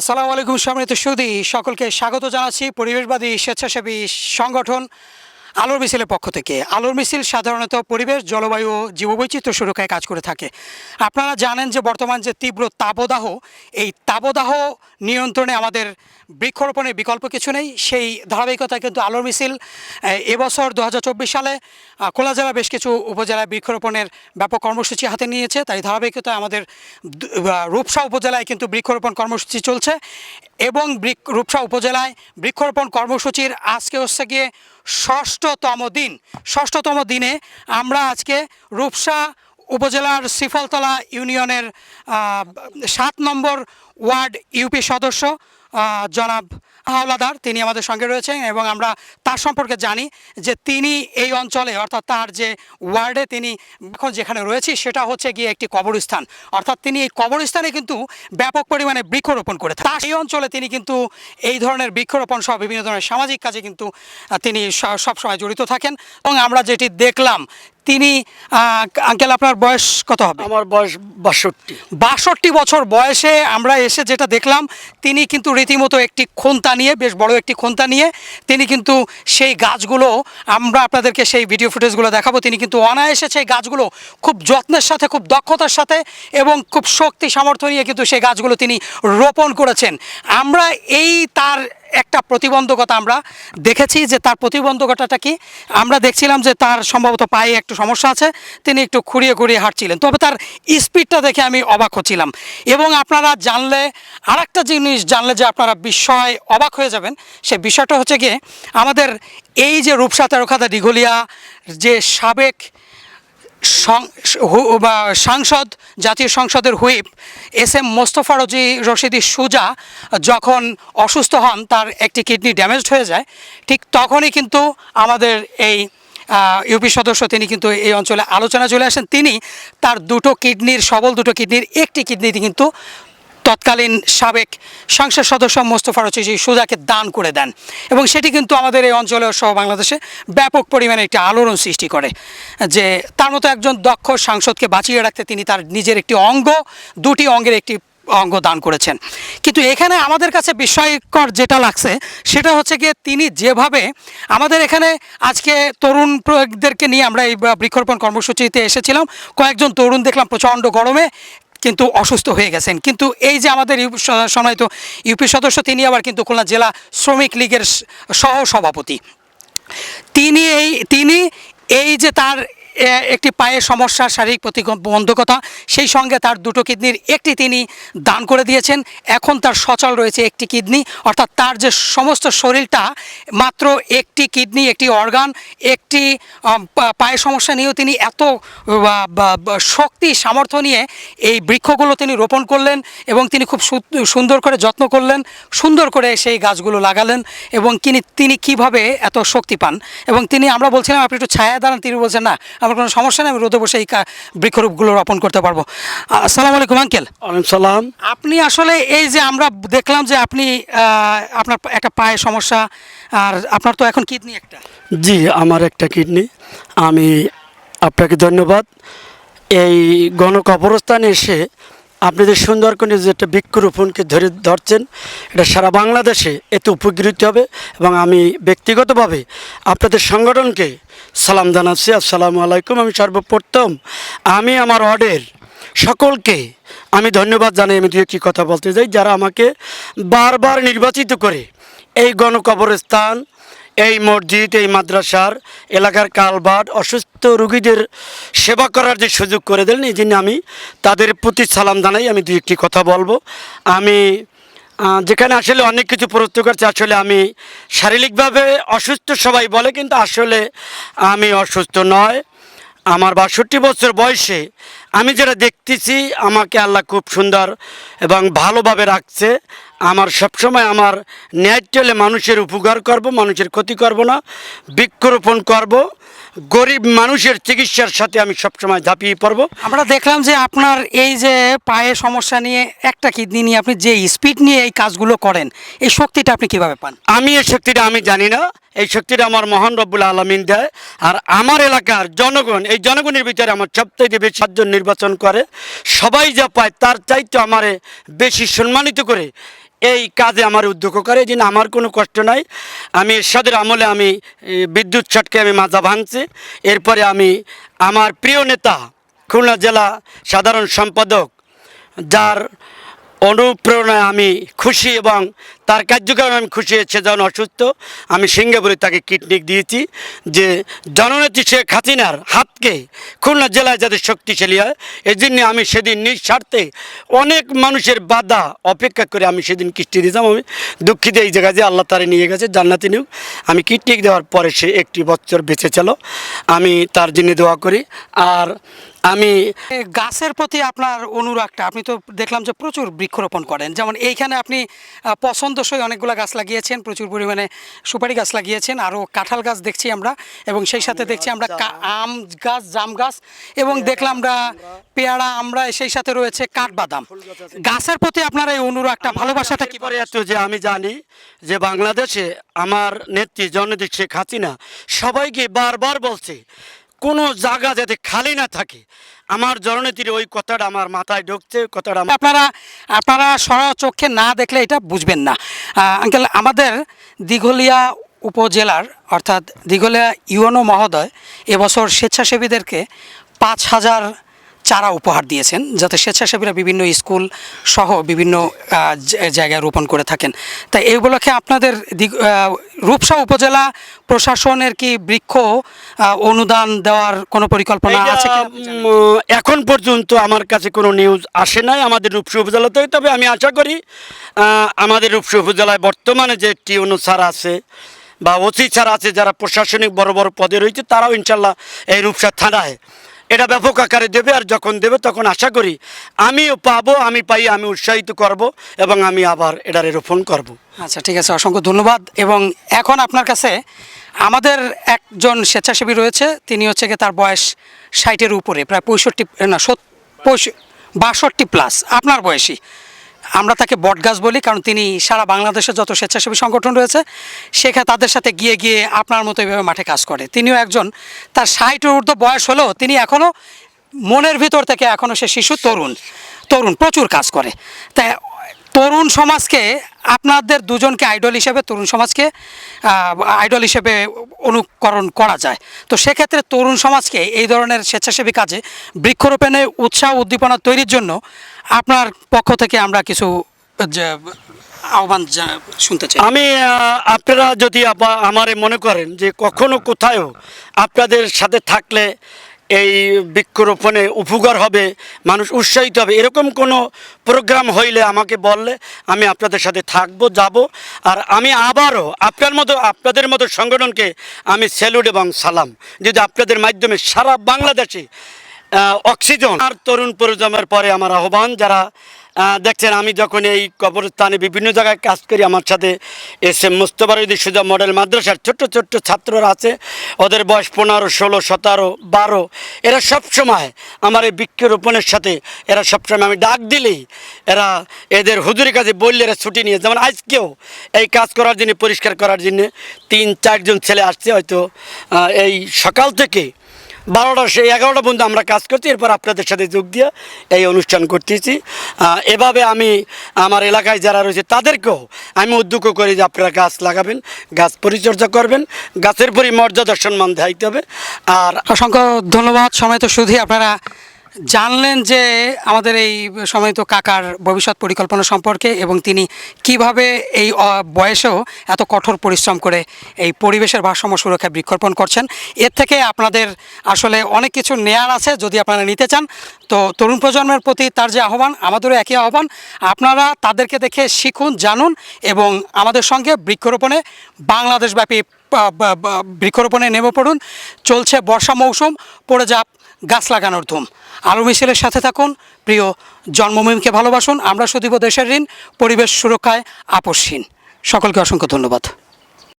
আসসালামু আলাইকুম, সম্মানিত সুদি। সকলকে স্বাগত জানাচ্ছি পরিবেশবাদী স্বেচ্ছাসেবী সংগঠন আলোর মিছিলের পক্ষ থেকে। আলোর মিছিল সাধারণত পরিবেশ, জলবায়ু ও জীববৈচিত্র্য সুরক্ষায় কাজ করে থাকে। আপনারা জানেন যে বর্তমান যে তীব্র তাপদাহ, এই তাপদাহ নিয়ন্ত্রণে আমাদের বৃক্ষরোপণের বিকল্প কিছু নেই। সেই ধারাবাহিকতায় কিন্তু আলোর মিছিল এবছর দু হাজার চব্বিশ সালে খুলনা জেলা বেশ কিছু উপজেলায় বৃক্ষরোপণের ব্যাপক কর্মসূচি হাতে নিয়েছে। তাই ধারাবাহিকতায় আমাদের রূপসা উপজেলায় কিন্তু বৃক্ষরোপণ কর্মসূচি চলছে এবং রূপসা উপজেলায় বৃক্ষরোপণ কর্মসূচির আজকে হচ্ছে গিয়ে ষষ্ঠতম দিন। ষষ্ঠতম দিনে আমরা আজকে রূপসা উপজেলার সিফলতলা ইউনিয়নের সাত নম্বর ওয়ার্ড ইউপি সদস্য জনাব হাওলাদার তিনি আমাদের সঙ্গে রয়েছেন এবং আমরা তার সম্পর্কে জানি যে তিনি এই অঞ্চলে, অর্থাৎ তার যে ওয়ার্ডে তিনি এখন যেখানে রয়েছি, সেটা হচ্ছে গিয়ে একটি কবরস্থান। অর্থাৎ তিনি এই কবরস্থানে কিন্তু ব্যাপক পরিমাণে বৃক্ষরোপণ করে তার এই অঞ্চলে তিনি কিন্তু এই ধরনের বৃক্ষরোপণ সহ বিভিন্ন ধরনের সামাজিক কাজে কিন্তু তিনি সবসময় জড়িত থাকেন। এবং আমরা যেটি দেখলাম তিনি আঙ্কেল আপনার বয়স কত হবে? আমার বয়স বাষট্টি। বাষট্টি বছর বয়সে আমরা এসে যেটা দেখলাম তিনি কিন্তু রীতিমতো একটি খোন্তা নিয়ে বেশ বড় একটি খোন্তা নিয়ে তিনি কিন্তু সেই গাছগুলো আমরা আপনাদেরকে সেই ভিডিও ফুটেজগুলো দেখাবো তিনি কিন্তু অনায়াসে সেই গাছগুলো খুব যত্নের সাথে খুব দক্ষতার সাথে এবং খুব শক্তি সামর্থ্য নিয়ে কিন্তু সেই গাছগুলো তিনি রোপণ করেছেন। আমরা এই তার একটা প্রতিবন্ধকতা আমরা দেখেছি যে তার প্রতিবন্ধকতাটা কি? আমরা দেখছিলাম যে তার সম্ভবত পায়ে একটু সমস্যা আছে, তিনি একটু খুঁড়িয়ে খুঁড়িয়ে হাঁটছিলেন। তবে তার স্পিডটা দেখে আমি অবাক হচ্ছিলাম। এবং আপনারা জানলে আর একটা জিনিস জানলে যে আপনারা বিস্ময় অবাক হয়ে যাবেন, সে বিষয়টা হচ্ছে গিয়ে আমাদের এই যে রূপসা তেরোখাদা দিঘলিয়া যে সাবেক সাংসদ, জাতীয় সংসদের whip S M Mostafa Razi Rashidi Suja যখন অসুস্থ হন, তার একটি কিডনি ড্যামেজড হয়ে যায়। ঠিক তখনই কিন্তু আমাদের এই ইউপি সদস্য, তিনি কিন্তু এই অঞ্চলে আলোচনা চলে আসেন। তিনি তার দুটো কিডনির, সবল দুটো কিডনির একটি কিডনিতে কিন্তু তৎকালীন সাবেক সংসদ সদস্য মোস্তফা রচিজি সুজাকে দান করে দেন। এবং সেটি কিন্তু আমাদের এই অঞ্চলে সহ বাংলাদেশে ব্যাপক পরিমাণে একটি আলোড়ন সৃষ্টি করে, যে তার মতো একজন দক্ষ সাংসদকে বাঁচিয়ে রাখতে তিনি তার নিজের একটি অঙ্গ, দুটি অঙ্গের একটি অঙ্গ দান করেছেন। কিন্তু এখানে আমাদের কাছে বিস্ময়কর যেটা লাগছে, সেটা হচ্ছে গিয়ে তিনি যেভাবে আমাদের এখানে আজকে তরুণ প্রয়োগদেরকে নিয়ে আমরা এই বৃক্ষরোপণ কর্মসূচিতে এসেছিলাম, কয়েকজন তরুণ দেখলাম প্রচণ্ড গরমে কিন্তু অসুস্থ হয়ে গেছেন। কিন্তু এই যে আমাদের সম্মানিত ইউপি সদস্য, তিনি আবার কিন্তু খুলনা জেলা শ্রমিক লীগের সহ সভাপতি তিনি এই তিনি এই যে তার একটি পায়ের সমস্যা, শারীরিক প্রতিবন্ধকতা, সেই সঙ্গে তার দুটো কিডনির একটি তিনি দান করে দিয়েছেন। এখন তার সচল রয়েছে একটি কিডনি, অর্থাৎ তার যে সমস্ত শরীরটা, মাত্র একটি কিডনি, একটি অর্গান, একটি পায়ের সমস্যা নিয়েও তিনি এত শক্তি, সামর্থ্য নিয়ে এই বৃক্ষগুলো তিনি রোপণ করলেন এবং তিনি খুব সুন্দর করে যত্ন করলেন, সুন্দর করে সেই গাছগুলো লাগালেন এবং তিনি তিনি কীভাবে এত শক্তি পান? এবং তিনি, আমরা বলছিলাম, আপনি একটু ছায়া দাঁড়ান, তিনি বলছেন, না আমার কোনো সমস্যা নেই আমি রোদে বসে এই বৃক্ষরূপগুলো রোপণ করতে পারব। আসসালাম আলাইকুম আঙ্কেল। সালাম। আপনি আসলে এই যে আমরা দেখলাম যে আপনি আপনার একটা পায়ে সমস্যা আর আপনার তো এখন কিডনি একটা। জি আমার একটা কিডনি। আমি আপনাকে ধন্যবাদ। এই গণকবরস্থানে এসে আপনাদের সুন্দর করে যে একটা বৃক্ষরোপণকে ধরে ধরছেন, এটা সারা বাংলাদেশে এতে উপকৃত হবে এবং আমি ব্যক্তিগতভাবে আপনাদের সংগঠনকে সালাম জানাচ্ছি। আসসালামু আলাইকুম। আমি সর্বপ্রথম আমি আমার অর্ডের সকলকে আমি ধন্যবাদ জানাই। আমি দু একটি কথা বলতে চাই। যারা আমাকে বারবার নির্বাচিত করে এই গণকবরস্থান এই মসজিদ, এই মাদ্রাসার এলাকার কালবাট অসুস্থ রুগীদের সেবা করার যে সুযোগ করে দিলেন, এই জন্য আমি তাদের প্রতি সালাম জানাই। আমি দু একটি কথা বলব। আমি যেখানে আসলে অনেক কিছু প্রস্তুত করছে, আসলে আমি শারীরিকভাবে অসুস্থ সবাই বলে, কিন্তু আসলে আমি অসুস্থ নয়। আমার বাষট্টি বছর বয়সে আমি যেটা দেখতেছি আমাকে আল্লাহ খুব সুন্দর এবং ভালোভাবে রাখছে। আমার সবসময় আমার ন্যায় চলে মানুষের উপকার করব মানুষের ক্ষতি করব না বৃক্ষরোপণ করব গরিব মানুষের চিকিৎসার সাথে আমি সবসময় ঝাঁপিয়ে পড়ব। আমরা দেখলাম যে আপনার এই যে পায়ে সমস্যা নিয়ে একটা কিডনি নিয়ে আপনি যে স্পিড নিয়ে এই কাজগুলো করেন এই শক্তিটা আপনি কীভাবে পান? আমি এই শক্তিটা আমি জানি না। এই শক্তিটা আমার মহান রব্বুল আলমিন দেয়। আর আমার এলাকার জনগণ, এই জনগণের ভিতরে আমার সবথেকে বেশি সাতজন নির্বাচন করে, সবাই যা পায় তার চাইতে আমারে বেশি সম্মানিত করে এই কাজে আমার উদ্যোগ করে। এই আমার কোনো কষ্ট নাই। আমি এরশাদের আমলে আমি বিদ্যুৎ ছটকে আমি মাজা ভাঙছি। এরপরে আমি আমার প্রিয় নেতা, খুলনা জেলা সাধারণ সম্পাদক, যার অনুপ্রেরণায় আমি খুশি এবং তার কার্যক্রমে আমি খুশি হয়েছে যখন অসুস্থ আমি সিঙ্গাপুরে তাকে কিডনিক দিয়েছি যে জননেত্রী শেখ হাসিনার হাতকে খুলনা জেলায় যাতে শক্তিশালী হয় এই আমি সেদিন নিঃস্বার্থে অনেক মানুষের বাধা অপেক্ষা করে আমি সেদিন কিস্তি দিয়েছিলাম। আমি দুঃখিত এই জায়গায় যে আল্লাহ তারে নিয়ে গেছে জান্নাতি নিয়োগ আমি কিডনিক দেওয়ার পরে সে একটি বছর বেঁচে ছিল। আমি তার জন্য দোয়া করি। আর আমি গাছের প্রতি আপনার অনুরাগটা আপনি তো দেখলাম যে প্রচুর বৃক্ষরোপণ করেন। যেমন এইখানে আপনি আহ, পছন্দসই অনেকগুলো গাছ লাগিয়েছেন প্রচুর পরিমাণে সুপারি গাছ লাগিয়েছেন আরও কাঁঠাল গাছ দেখছি আমরা এবং সেই সাথে দেখছি আমরা আম গাছ জাম গাছ এবং দেখলাম আমরা পেয়ারা আমরা সেই সাথে রয়েছে কাঠবাদাম। গাছের প্রতি আপনার এই অনুরাগটা ভালোবাসাটা কি করে এত যে আমি জানি যে বাংলাদেশে আমার নেত্রী জননেত্রী শেখ হাসিনা সবাইকে বারবার বলছে কোনো জায়গা যাতে খালি না থাকে। আমার জননেত্রীর ওই কথাটা আমার মাথায় ঢুকছে, কথাটা আপনারা আপনারা সরা চোখে না দেখলে এটা বুঝবেন না। আঙ্কেল, আমাদের দীঘলিয়া উপজেলার, অর্থাৎ দীঘলিয়া ইউএনও মহোদয়, এবছর স্বেচ্ছাসেবীদেরকে পাঁচ হাজার চারা উপহার দিয়েছেন যাতে স্বেচ্ছাসেবীরা বিভিন্ন স্কুল সহ বিভিন্ন জায়গায় রোপণ করে থাকেন। তাই এই উপলক্ষে আপনাদের রূপসা উপজেলা প্রশাসনের কি বৃক্ষ অনুদান দেওয়ার কোনো পরিকল্পনা আছে এখন পর্যন্ত আমার কাছে কোনো নিউজ আসে নাই আমাদের রূপসা উপজেলাতে তবে আমি আশা করি আমাদের রূপসা উপজেলায় বর্তমানে যে টিউনো স্যার আছে বা ওসি স্যার আছে যারা প্রশাসনিক বড় বড় পদে রয়েছে তারাও ইনশাল্লাহ এই রূপসা থানায় এটা ব্যাপক আকারে দেবে আর যখন দেবে তখন আশা করি আমিও পাবো, আমি পাই, আমি উৎসাহিত করব এবং আমি আবার এটারে রোপণ করব। আচ্ছা ঠিক আছে, অসংখ্য ধন্যবাদ। এবং এখন আপনার কাছে আমাদের একজন স্বেচ্ছাসেবী রয়েছে, তিনি হচ্ছে গিয়ে তার বয়স ষাটের উপরে, প্রায় পঁয়ষট্টি, না বাষট্টি প্লাস আপনার বয়সী। আমরা তাকে বটগাছ বলি, কারণ তিনি সারা বাংলাদেশে যত স্বেচ্ছাসেবী সংগঠন রয়েছে সেখানে তাদের সাথে গিয়ে গিয়ে আপনার মতো এইভাবে মাঠে কাজ করে। তিনিও একজন, তার ষাট ঊর্ধ্ব বয়স হলেও তিনি এখনও মনের ভিতর থেকে এখনও সে শিশু, তরুণ তরুণ, প্রচুর কাজ করে। তাই তরুণ সমাজকে, আপনাদের দুজনকে আইডল হিসেবে, তরুণ সমাজকে আইডল হিসেবে অনুকরণ করা যায়। তো সেক্ষেত্রে তরুণ সমাজকে এই ধরনের স্বেচ্ছাসেবী কাজে বৃক্ষরোপণে, উৎসাহ উদ্দীপনা তৈরির জন্য আপনার পক্ষ থেকে আমরা কিছু আহ্বান শুনতে চাই। আমি আপনারা যদি আমারে মনে করেন যে কখনো কোথায়ও আপনাদের সাথে থাকলে এই বৃক্ষরোপণে উপকার হবে, মানুষ উৎসাহিত হবে, এরকম কোনো প্রোগ্রাম হইলে আমাকে বললে আমি আপনাদের সাথে থাকব, যাব। আর আমি আবারও আপনার মতো, আপনাদের মতো সংগঠনকে আমি স্যালুট এবং সালাম। যদি আপনাদের মাধ্যমে সারা বাংলাদেশে অক্সিজন আর তরুণ প্রজন্মের পরে আমার আহ্বান, যারা দেখছেন, আমি যখন এই কবরস্থানে বিভিন্ন জায়গায় কাজ করি, আমার সাথে এস এম মুস্তফারদি সুজা মডেল মাদ্রাসার ছোট্ট ছোট্ট ছাত্ররা আছে। ওদের বয়স পনেরো, ষোলো, সতেরো, বারো। এরা সব সময় আমার এই বৃক্ষরোপণের সাথে, এরা সবসময় আমি ডাক দিলেই এরা এদের হুজুরের কাছে বললে এরা ছুটি নিয়ে যেমন আজকেও এই কাজ করার জন্য, পরিষ্কার করার জন্য তিন, চারজন ছেলে আসছে, হয়তো এই সকাল থেকে বারোটা সেই এগারোটা পর্যন্ত আমরা কাজ করছি, এরপর আপনাদের সাথে যোগ দিয়ে এই অনুষ্ঠান করতেছি। এভাবে আমি আমার এলাকায় যারা রয়েছে তাদেরকেও আমি উদ্যোগ করি যে আপনারা গাছ লাগাবেন, গাছ পরিচর্যা করবেন, গাছের পরি মর্যাদা সম্মান দেখাইতে হবে। আর অসংখ্য ধন্যবাদ। সময় তো শুধু আপনারা জানলেন যে আমাদের এই সময়ত কাকার ভবিষ্যৎ পরিকল্পনা সম্পর্কে এবং তিনি কীভাবে এই বয়সেও এত কঠোর পরিশ্রম করে এই পরিবেশের ভারসাম্য সুরক্ষায় বৃক্ষরোপণ করছেন। এর থেকে আপনাদের আসলে অনেক কিছু নেয়ার আছে যদি আপনারা নিতে চান। তো তরুণ প্রজন্মের প্রতি তার যে আহ্বান, আমাদেরও একই আহ্বান। আপনারা তাদেরকে দেখে শিখুন, জানুন এবং আমাদের সঙ্গে বৃক্ষরোপণে, বাংলাদেশব্যাপী বৃক্ষরোপণে নেমে পড়ুন। চলছে বর্ষা মৌসুম, পড়ে যাক গাছ লাগানোর ধুম। আলো মিছিলের সাথে থাকুন। প্রিয় জন্মভূমিকে ভালোবাসুন। আমরা শুধু দেশের ঋণ। পরিবেশ সুরক্ষায় আপসহীন সকলকে অসংখ্য ধন্যবাদ।